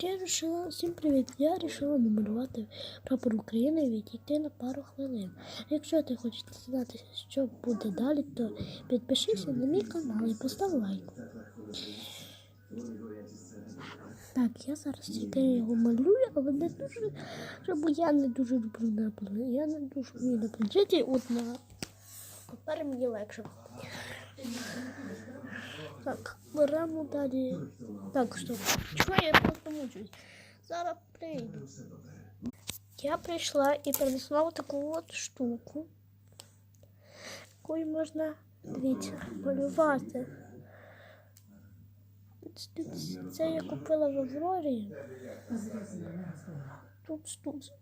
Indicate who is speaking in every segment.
Speaker 1: Я рішила, всім привіт! Я вирішила намалювати прапор України і відійти на пару хвилин. Якщо ти хочеш дізнатися, що буде далі, то підпишися на мій канал і постав лайк. Так, я зараз тільки його малюю, але не дуже, бо я не дуже люблю на. Я не дуже вмію на планшеті, от на папері мені легше. Так, беремо далі. Так, стоп. Чого я просто мучусь? Зараз прийду. Я прийшла і принесла от таку от штуку, якою можна, дивіться, малювати. Це я купила в Аврорі. Тут, тут.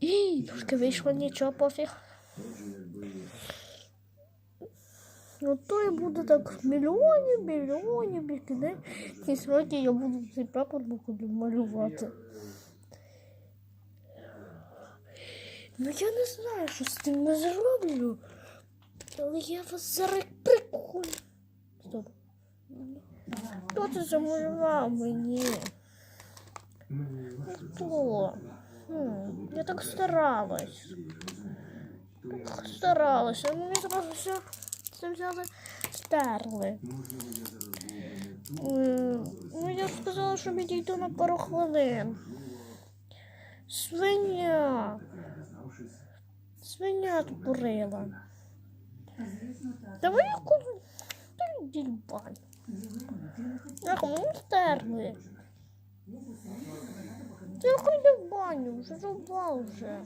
Speaker 1: І, трошки вийшло нічого, пофіг. Ну то я буду так мільйонів, мільйонів, і кінець якісь роки я буду цей прапор буду малювати. Ну я не знаю, що з тим не зроблю. Але я вас зараз приколю. Стоп. Хто це замалював мені? Хто? Хм, я так старалась. Так старалася. а Мені зразу все це взяли, стерли. Ну, я сказала, що відійду на пару хвилин. Свиня. Свиня тупорила. Давай я. Та йди в баню. Ну стерли. Ти йди в баню, вже жовбав вже.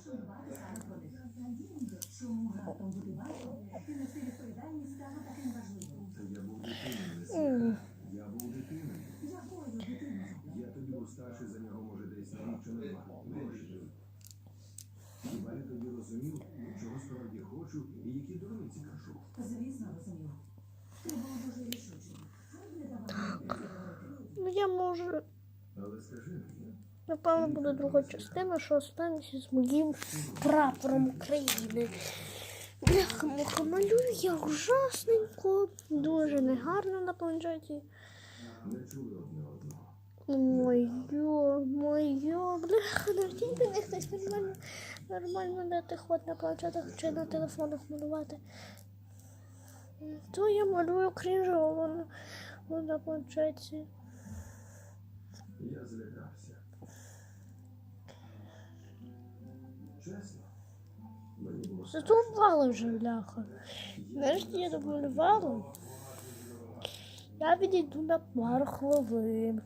Speaker 2: Розумів, чого справді хочу і які дурниці кажу.
Speaker 3: Звісно, розумів. Ти був дуже рішучим.
Speaker 1: Ну я можу.
Speaker 2: Але скажи мені,
Speaker 1: Напевно, буде друга частина, що останеться з моїм прапором України. Бляха, муха, малюю я ужасненько, дуже негарно на планшеті.
Speaker 2: не.
Speaker 1: Моє, моє, бляха, навіть мені хтось нормально, нормально дати ход на планшетах чи на телефонах малювати. То я малюю крінжово на, на планшеті.
Speaker 2: Я злякався. Чесно. Було
Speaker 1: вже бляха. Нарешті я домалювала. Я відійду на пару хвилин.